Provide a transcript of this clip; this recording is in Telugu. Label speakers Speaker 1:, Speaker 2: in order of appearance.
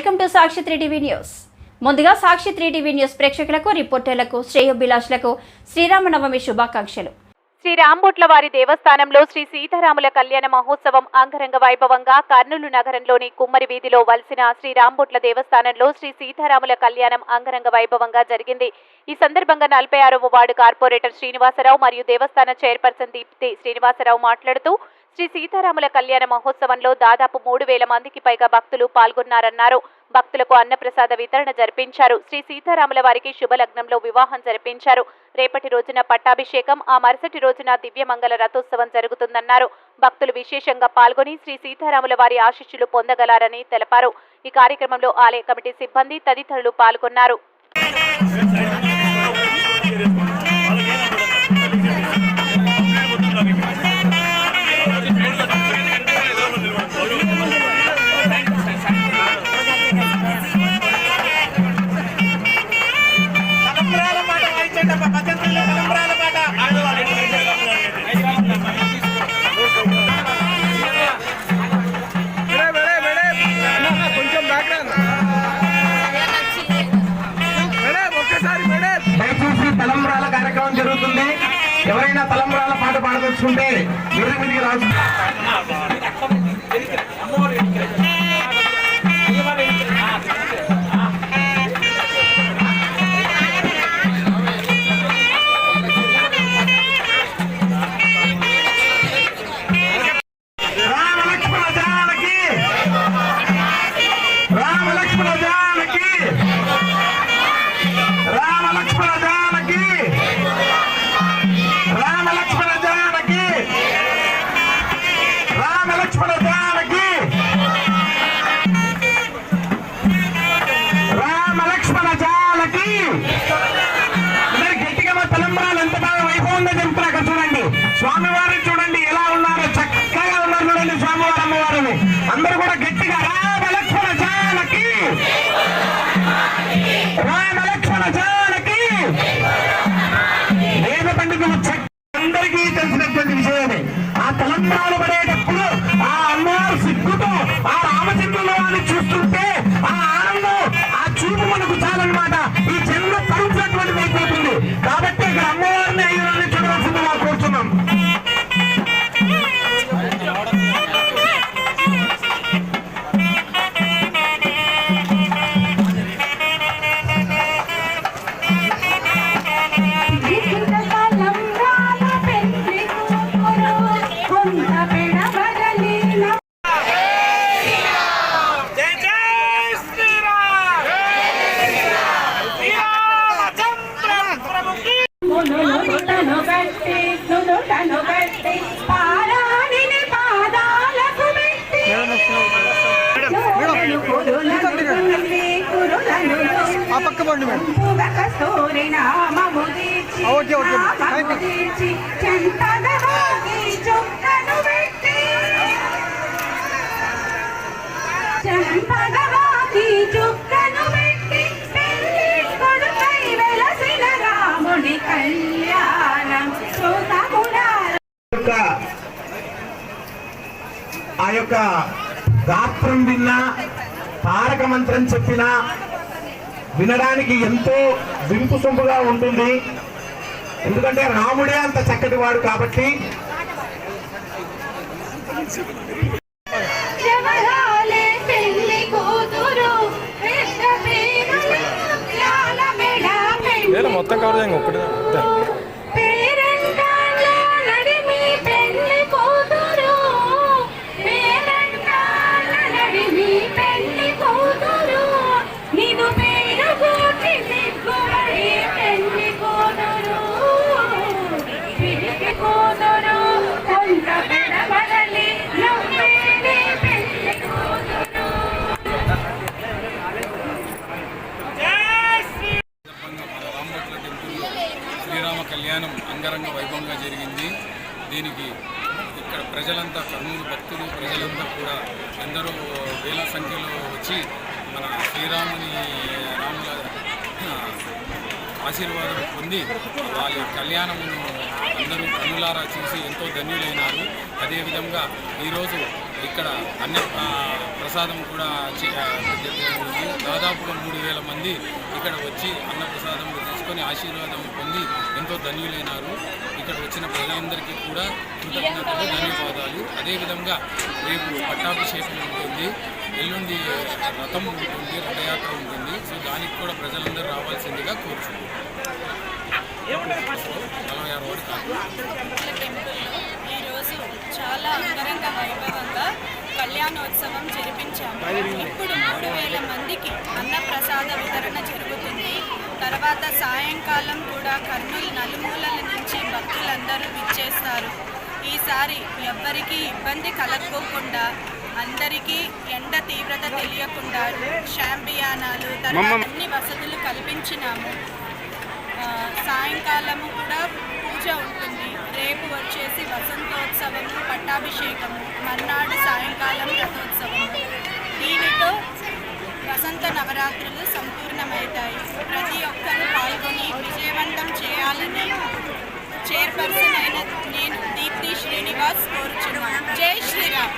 Speaker 1: Welcome to Sakshi three TV news. ముందుగా సాక్షి త్రీ టీవీ న్యూస్ ప్రేక్షకులకు రిపోర్టర్లకు శ్రేయోభిలాషులకు శ్రీరామనవమి శుభాకాంక్షలు.
Speaker 2: శ్రీ రాంబొట్ల వారి దేవస్థానంలో శ్రీ సీతారాముల కళ్యాణ మహోత్సవం అంగరంగ వైభవంగా కర్నూలు నగరంలోని కుమ్మరి వీధిలో వలసిన శ్రీ రాంబొట్ల దేవస్థానంలో శ్రీ సీతారాముల కళ్యాణం అంగరంగ వైభవంగా జరిగింది. ఈ సందర్భంగా నలభై ఆరవ వార్డు కార్పొరేటర్ శ్రీనివాసరావు మరియు దేవస్థాన చైర్పర్సన్ దీప్తి శ్రీనివాసరావు మాట్లాడుతూ శ్రీ సీతారాముల కళ్యాణ మహోత్సవంలో దాదాపు మూడు వేల మందికి పైగా భక్తులు పాల్గొన్నారన్నారు. భక్తులకు అన్నప్రసాద వితరణ జరిపించారు. శ్రీ సీతారాముల వారికి శుభలగ్నంలో వివాహం జరిపించారు. రేపటి రోజున పట్టాభిషేకం ఆ మరుసటి రోజున దివ్యమంగళ రథోత్సవం జరుగుతుందన్నారు. భక్తులు విశేషంగా పాల్గొని శ్రీ సీతారాముల వారి ఆశీస్సులు పొందగలారని తెలిపారు. ఈ కార్యక్రమంలో ఆలయ కమిటీ సిబ్బంది తదితరులు పాల్గొన్నారు.
Speaker 3: ఎవరైనా తలంబ్రాల పాట పాడదలుచుకుంటే విరుగు మీదికి రాజు రామ లక్ష్మణ జానకి. రామ లక్ష్మణ జానకి. కూడా గట్టిగా రామ లక్ష్మణ జానకి! రామ లక్ష్మణ జానకి! వేద పండితులు అందరికీ తెలిసినటువంటి విషయమే. ఆ తలంబ్రాలు పడేటప్పుడు ఆ అమ్మవారు సిగ్గుతో ఆ రామచంద్రుల వారిని చూస్తుంటే ఆ ఆనందం ఆ చూపు మనకు చాలన్నమాట. ఈ జన్మ తరుచినటువంటిది అయిపోతుంది. కాబట్టి ఇక్కడ అమ్మవారిని అయ్యారని
Speaker 4: చూడవలసింది
Speaker 5: ఆ పక్క బండి madam okay, okay. Thank you.
Speaker 6: చంపగవాకి చుక్కను పెట్టి పెళ్ళి కొడుకై వెలసిన రాముడి కళ్యాణం శ్రోతములార
Speaker 3: యొక్క ఆ యొక్క గాత్రం విన్నా తారక మంత్రం చెప్పినా వినడానికి ఎంతో వింపు సొంపుగా ఉంటుంది. ఎందుకంటే రాముడే అంత చక్కటి వాడు కాబట్టి
Speaker 5: మొత్తం కవర్ చేయండి ఒక్కటి
Speaker 7: కళ్యాణం అంగరంగ వైభవంగా జరిగింది. దీనికి ఇక్కడ ప్రజలంతా కర్నూలు భక్తులు ప్రజలంతా కూడా ఎందరో వేల సంఖ్యలో వచ్చి మన శ్రీరాముని రాముల ఆశీర్వాదం పొంది వాళ్ళ కళ్యాణమును అందరూ కన్నులారా చూసి ఎంతో ధన్యులైనారు. అదేవిధంగా ఈరోజు ఇక్కడ అన్న ప్రసాదం కూడా చే- ఆ, దాదాపుగా మూడు వేల మంది ఇక్కడ వచ్చి అన్న ప్రసాదం తీసుకొని ఆశీర్వాదం పొంది ఎంతో ధన్యులైనారు. ఇక్కడ వచ్చిన ప్రజలందరికీ కూడా కృతజ్ఞతలు ధన్యవాదాలు. అదేవిధంగా రేపు పట్టాభిషేకం ఉంటుంది. ఎల్లుండి రథం ఉంటుంది రథయాత్ర ఉంటుంది. సో దానికి కూడా ప్రజలందరూ రావాల్సిందిగా కోరుచున్నాం. నలభై ఆరు
Speaker 8: వరకు వైభవంగా కళ్యాణోత్సవం జరిపించాము. ఇప్పుడు మూడు వేల మందికి అన్నప్రసాద వితరణ జరుగుతుంది. తర్వాత సాయంకాలం కూడా కర్నూలు నలుమూలల నుంచి భక్తులందరూ విచ్చేస్తారు. ఈసారి ఎవ్వరికీ ఇబ్బంది కలగకోకుండా అందరికీ ఎండ తీవ్రత తెలియకుండా షాంపియానాలు తర్వాత అన్ని వసతులు కల్పించినాము. సాయంకాలము కూడా పూజ ఉంటుంది. రేపు వచ్చేసి వసంతోత్సవము పట్టాభిషేకము మర్నాడు సాయంకాలం రథోత్సవము. దీనితో వసంత నవరాత్రులు సంపూర్ణమవుతాయి. ప్రతి ఒక్కరూ పాల్గొని విజయవంతం చేయాలని చైర్పర్సన్ అయిన నేను దీప్తి శ్రీనివాస్ కోరుచున్నాను. జై శ్రీరామ్.